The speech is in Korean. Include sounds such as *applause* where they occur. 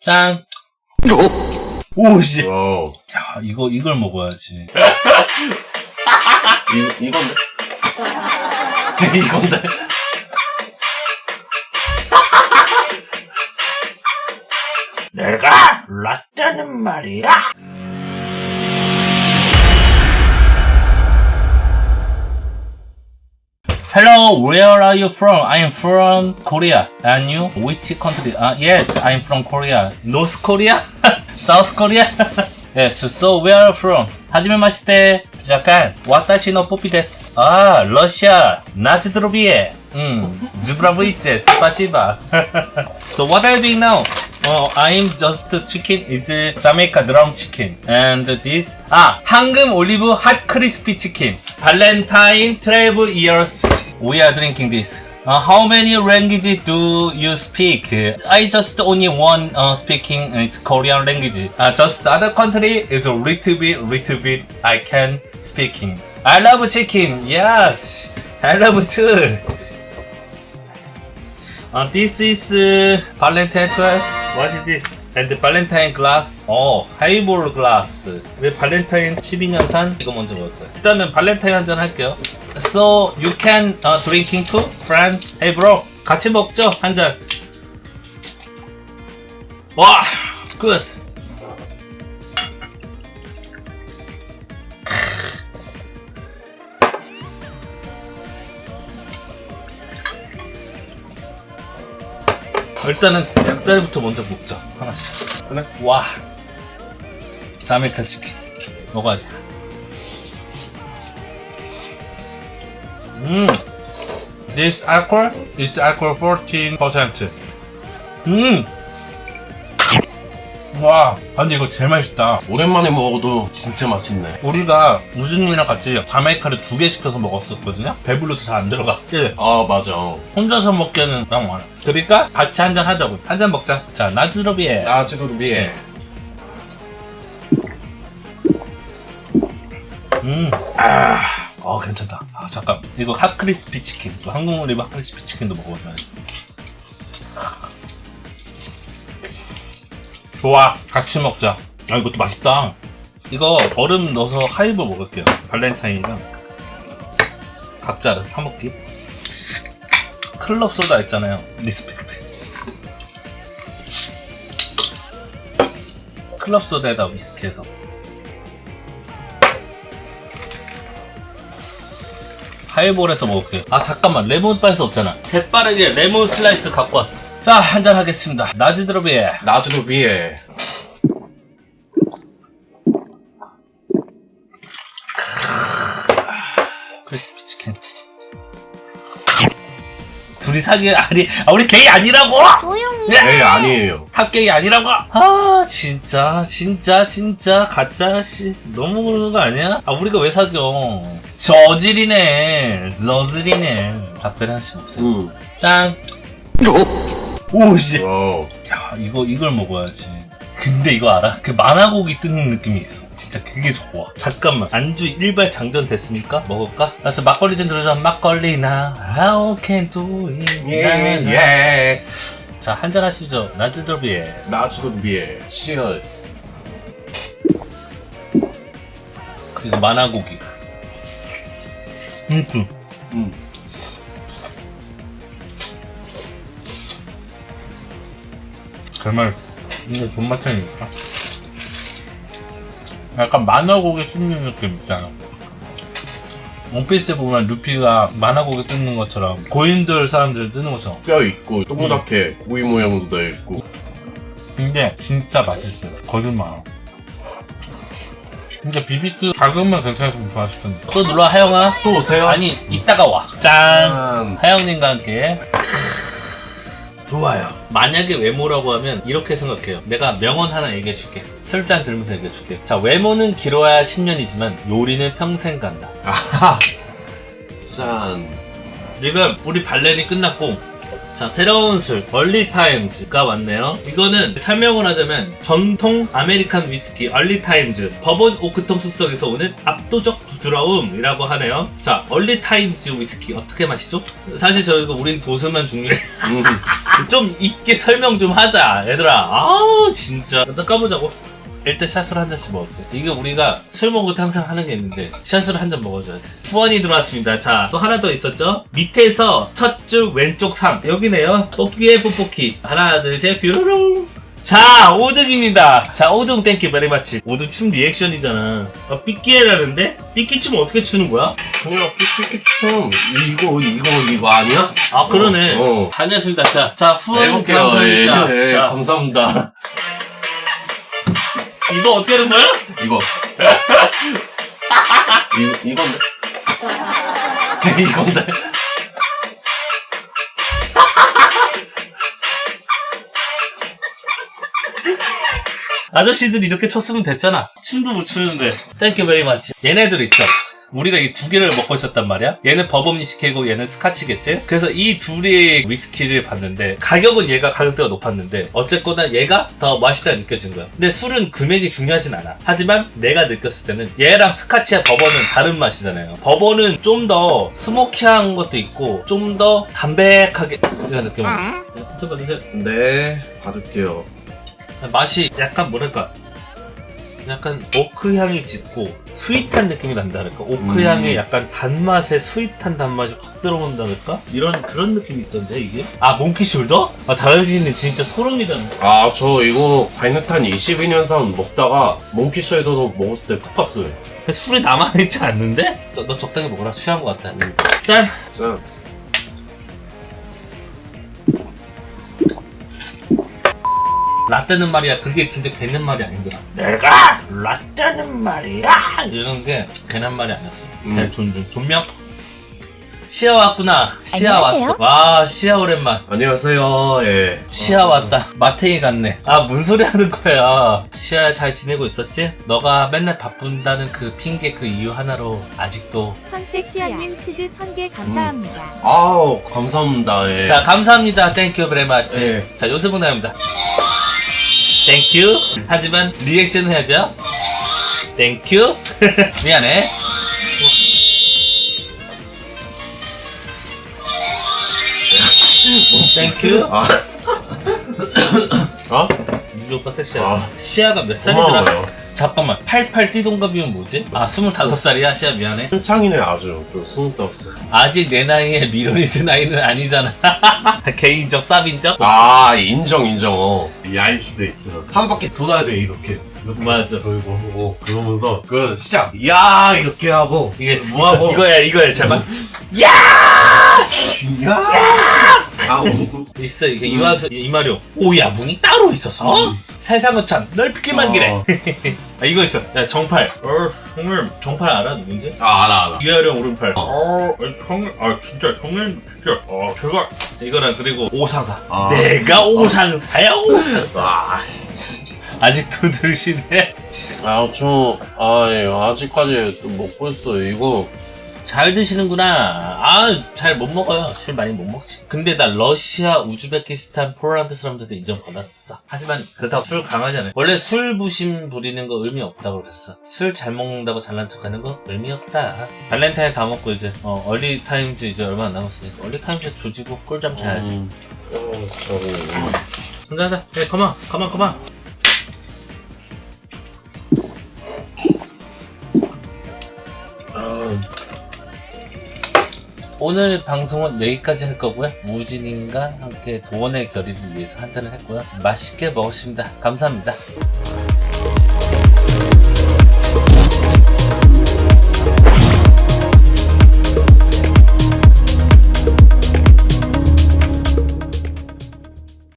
짠. 오씨. 오. 야, 이거 이걸 먹어야지. 이, 이건데? *laughs* 이건데. 내가 라떼는 말이야. Hello, where are you from? I'm from Korea. And you? Which country? Uh, yes, I'm from Korea. North Korea? South Korea? yes, so where are you from? 하지메 마시테. 잠깐, 와타시 노 뽀삐 데스. 아, 러시아. 나츠드로비에. 음, 주브라브이체. 스파시바. so what are you doing now? Oh, I'm just chicken is Jamaica drum chicken. And this, 아, 황금 올리브 핫 크리스피 치킨. 발렌타인 12 years. We are drinking this. Uh, how many language do you speak? I just only one uh, speaking is Korean language. Uh, just other country is a little bit, little bit I can speaking. I love chicken. Yes, I love too. Uh, this is uh, Valentine 12. What is this? And Valentine glass. 어, 하이볼 글라스. 왜 발렌타인 12년산? 이거 먼저 먹을 거야. 일단은 발렌타인 한 잔 할게요. So you can uh, drinking too, friend. Hey bro, 같이 먹죠 한 잔. 와, good. 일단은 닭다리부터 먼저 먹자. 하나씩. 그래? 와. 자메이카 치킨 먹어야지 음. This alcohol is alcohol 14%음 와, 근데 이거 제일 맛있다. 오랜만에 먹어도 진짜 맛있네. 우리가 우진님이랑 같이 자메이카를 두 개 시켜서 먹었었거든요? 배불러서 잘 안 들어가. 예. 아, 맞아. 혼자서 먹기에는 딱 많아. 그러니까 같이 한 잔 하자고. 한 잔 먹자. 자, 나즈로비에. 나 지금 위에. 음. 아. 어, 괜찮다. 아, 잠깐. 이거 핫크리스피 치킨. 또 한국 올리브 핫크리스피 치킨도 먹어보자. 좋아. 같이 먹자. 아, 이것도 맛있다. 이거 얼음 넣어서 하이볼 먹을게요. 발렌타인이랑. 각자 알아서 타먹기. 클럽 소다 있잖아요. 리스펙트. 클럽 소다에다 위스키 해서. 하이볼에서 먹을게요. 아 잠깐만 레몬 스라이스 없잖아. 재빠르게 레몬 슬라이스 갖고 왔어. 자 한잔 하겠습니다. 나즈드로비에 나주도 위에. 크리스피 치킨. 둘이 사귀 아니 아 우리 게이 아니라고. 조용히 네, 아니에요. 탑게이 아니라고. 아 진짜 진짜 진짜 가짜 씨 너무 그러는 거 아니야? 아 우리가 왜 사겨? 저질이네 저질이네. 닭다리 하나씩 먹자. 음. 짠. 오씨. 오. 야 이거 이걸 먹어야지 근데 이거 알아? 그 만화고기 뜯는 느낌이 있어 진짜 그게 좋아 잠깐만 안주 일발 장전 됐으니까 먹을까? 나저 막걸리 좀 들어줘 막걸리나 How can do it 예, 나 나. 예. 자 한잔 하시죠 나즈더비에 나주도 위에. Cheers. 그리고 만화고기 음, 음. 음. 정말 이게 존맛탱이니까? 약간 만화고기 씹는 느낌 있잖아. 원피스에 보면 루피가 만화고기 뜯는 것처럼 고인들 사람들 뜯는 것처럼 뼈 있고, 동그랗게 고기 모양도 돼 있고. 근데 진짜 맛있어요. 거짓말. 근데 비비큐 작으면 괜찮았으면 좋았을 텐데. 또 눌러 하영아. 또 오세요. 아니 이따가 와짠. 짠. 하영님과 함께 좋아요. 만약에 외모라고 하면 이렇게 생각해요. 내가 명언 하나 얘기해 줄게. 술잔 들면서 얘기해 줄게. 자, 외모는 길어야 10년이지만 요리는 평생 간다. 아하. 짠. 지금 우리 발렌이 끝났고 자, 새로운 술, 얼리타임즈가 왔네요. 이거는 설명을 하자면 전통 아메리칸 위스키 얼리타임즈 버번 오크통 숙성에서 오는 압도적 드라움이라고 하네요. 자, 얼리 타임즈 위스키 어떻게 마시죠? 사실 저희가 우린 도수만 중요해. 음. *laughs* 좀 있게 설명 좀 하자, 얘들아. 아우, 진짜. 일단 까보자고. 일단 샷을 한 잔씩 먹을게. 이게 우리가 술 먹을 때 항상 하는 게 있는데, 샷을 한잔 먹어줘야 돼. 후원이 들어왔습니다. 자, 또 하나 더 있었죠? 밑에서 첫 줄 왼쪽 3. 여기네요. 뽑기에 뽑기. 하나, 둘, 셋, 뾰로롱. 자, 5등입니다. 자, 5등 땡큐 베리 마치. 5등 춤 리액션이잖아. 아, 삐끼에라는데? 삐끼 춤 어떻게 추는 거야? 그냥 삐삐삐춤 이거 이거 이거 아니야? 아, 그러네. 어. 다녔습니다. 자, 자, 후원 해볼게요. 감사합니다. 예, 예, 자, 감사합니다. 이거 어떻게 하는 거야? 이거. *laughs* 이, 이건데. *laughs* 이건데. 아저씨들 이렇게 쳤으면 됐잖아. 춤도 못 추는데. 땡큐 베리 마치. 얘네들 있죠. 우리가 이 두 개를 먹고 있었단 말이야. 얘는 위스키고 얘는 스카치겠지. 그래서 이 둘의 위스키를 봤는데 가격은 얘가 가격대가 높았는데 어쨌거나 얘가 더 맛있다 느껴진 거야. 근데 술은 금액이 중요하진 않아. 하지만 내가 느꼈을 때는 얘랑 스카치와 버번은 다른 맛이잖아요. 버번은 좀더 스모키한 것도 있고 좀 더 담백하게 이런 느낌. 좀 받으세요. 네, 받을게요. 맛이 약간 뭐랄까 약간 오크 향이 짙고 스윗한 느낌이 난다랄까 오크 음. 향에 약간 단맛에 스윗한 단맛이 확 들어온다랄까 이런 그런 느낌이 있던데 이게 아 몽키 숄더? 아 다르지는 진짜 소름이다 아, 저 이거 바이너탄 22년산 먹다가 몽키 쉐이더도 먹었을 때 푹 갔어요. 술이 남아있지 않는데? 너, 너 적당히 먹어라 취한 것 같다 짠! 자, 라떼는 말이야 그게 진짜 괜한 말이 아니더라 내가 라떼는 말이야 이런 게 괜한 말이 아니었어 음. 네, 존중 존명 시아 왔구나 시아 안녕하세요. 왔어 와 시아 오랜만 안녕하세요. 예. 시아 왔다 마탱이 같네 아 뭔 소리 하는 거야 시아 잘 지내고 있었지? 너가 맨날 바쁜다는 그 핑계 그 이유 하나로 아직도 천섹시아님 치즈 1000개 감사합니다. 아우, 감사합니다. 예. 자 감사합니다 땡큐 브레마치 네. 자 요수봉 나옵니다 땡큐 하지만 리액션 해야죠 땡큐 *laughs* 미안해 땡큐 아. 아? *coughs* 유리 오빠 섹시하다 아. 시아가 몇 살이더라? 고마워요. 잠깐만 88 띠동갑이면 뭐지? 아 25살이야 시아 미안해 한창이네, 아주. 또 스물다섯. 아직 내 나이에 미러리스 나이는 아니잖아 *laughs* 개인적 쌉인적? 아, 인정, 인정. 어. 이 아이 시대 있잖아. 한 바퀴 돌아야 돼, 이렇게. 맞아. 돌고, 어, 그러면서, 그, 시작. 야 이렇게 하고. 이게 뭐하고. 이거야 이거야 제발 야! 아, 어. 있어 이게 이화수 이마룡 오야붕이 따로 있었어 어? 세상은 참 넓기만 기래 어. *laughs* 아 이거 있어 야 정팔 어 형님 정팔 알아 누군지? 아, 알아, 알아. 이하령 오른팔 어. 어 형님 아 진짜 형님 진짜 아 제가 이거랑 그리고 오상사 아. 내가 오상사야 오상 아, 씨. 아직도 들으시네 아, 저, 아, 예, 아직까지 또 먹고 있어요. 이거, 잘 드시는구나. 아, 잘 못 먹어요. 술 많이 못 먹지. 근데 나 러시아, 우즈베키스탄, 폴란드 사람들도 인정받았어. 하지만 그렇다고 술 강하지 않아요. 원래 술 부심 부리는 거 의미 없다고 그랬어. 술 잘 먹는다고 잘난 척 하는 거 의미 없다. 발렌타인 다 먹고 이제, 어, 얼리 타임즈 이제 얼마 안 남았으니까. 얼리 타임즈 조지고 꿀잠 자야지. 음. 어, 저거. 한잔 하자. 네, 컴온, 컴온, 컴온. 오늘 방송은 여기까지 할 거고요. 무진인과 함께 도원의 결의를 위해서 한잔을 했고요. 맛있게 먹었습니다. 감사합니다.